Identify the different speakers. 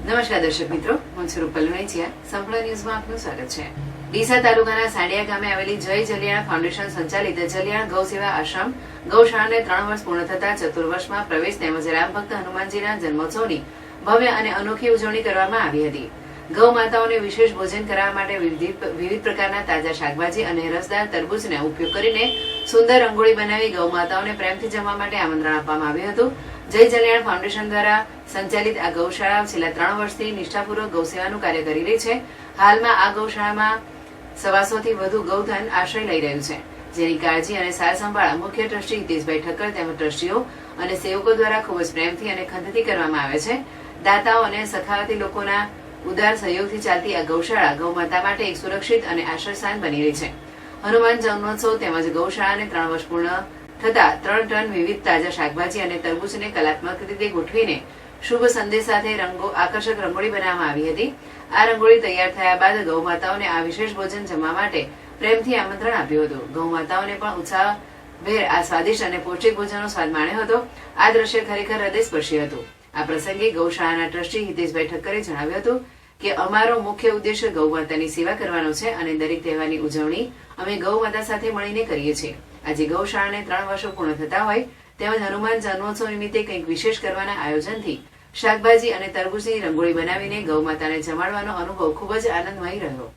Speaker 1: નમસ્કાર દર્શક મિત્રો, હું સ્વરૂપ રૂપલ સંપૂર્ણ ન્યૂઝમાં આપનું સ્વાગત છે. ડીસા તાલુકાના સાડિયા ગામે આવેલી જય જલિયાણ ફાઉન્ડેશન સંચાલિત જલિયાણ ગૌ સેવા આશ્રમ ગૌશાળાને ત્રણ વર્ષ પૂર્ણ થતા ચતુર્વર્ષમાં પ્રવેશ તેમજ રામભક્ત હનુમાનજીના જન્મોત્સવની ભવ્ય અને અનોખી ઉજવણી કરવામાં આવી હતી. ગૌ માતાઓને વિશેષ ભોજન કરાવવા માટે વિવિધ પ્રકારના તાજા શાકભાજી અને રસદાર તરબૂચનો ઉપયોગ કરીને સુંદર રંગોળી બનાવી ગૌ માતાઓને પ્રેમથી જમવા માટે આમંત્રણ આપવામાં આવ્યું હતું. જય જલ્યાણ ફાઉન્ડેશન દ્વારા સંચાલિત આ ગૌશાળા છેલ્લા ત્રણ વર્ષથી નિષ્ઠાપૂર્વક ગૌસેવાનું કાર્ય કરી રહી છે. હાલમાં આ ગૌશાળામાં સવાસોથી વધુ ગૌધન આશ્રય લઈ રહ્યું છે. જેની કાળજી અને સાર સંભાળ મુખ્ય ટ્રસ્ટી હિતેશભાઈ ઠક્કર તેમજ ટ્રસ્ટીઓ અને સેવકો દ્વારા ખૂબ જ પ્રેમથી અને ખંતથી કરવામાં આવે છે. દાતાઓ અને સખાવતી લોકોના ઉદાર સહયોગથી ચાલતી આ ગૌશાળા ગૌ માતા માટે એક સુરક્ષિત અને આશ્રયસ્થાન બની રહી છે. હનુમાન જન્મોત્સવ તેમજ ગૌશાળાને ત્રણ વર્ષ પૂર્ણ થતા ત્રણ ટન વિવિધ તાજા શાકભાજી અને તરબૂચને કલાત્મક રીતે ગોઠવીને શુભ સંદેશ સાથે રંગો, આકર્ષક રંગોળી બનાવવામાં આવી હતી. આ રંગોળી તૈયાર થયા બાદ ગૌ માતાઓને આ વિશેષ ભોજન જમવા માટે પ્રેમથી આમંત્રણ આપ્યું હતું. ગૌ માતાઓને પણ ઉત્સાહ ભેર આ સ્વાદિષ્ટ અને પૌષ્ટિક ભોજનનો સ્વાદ માણ્યો હતો. આ દ્રશ્ય ખરેખર હૃદય સ્પર્શી હતું. આ પ્રસંગે ગૌશાળાના ટ્રસ્ટી હિતેશભાઈ ઠક્કરે જણાવ્યું હતું કે અમારો મુખ્ય ઉદ્દેશ્ય ગૌ માતાની સેવા કરવાનો છે અને દરેક તહેવારની ઉજવણી અમે ગૌ માતા સાથે મળીને કરીએ છીએ. આજે ગૌશાળાને ત્રણ વર્ષો પૂર્ણ થતા હોય તેમજ હનુમાન જન્મોત્સવ નિમિત્તે કંઈક વિશેષ કરવાના આયોજનથી શાકભાજી અને તરબૂચની રંગોળી બનાવીને ગૌ માતાને જમાડવાનો અનુભવ ખૂબ જ આનંદમય રહ્યો.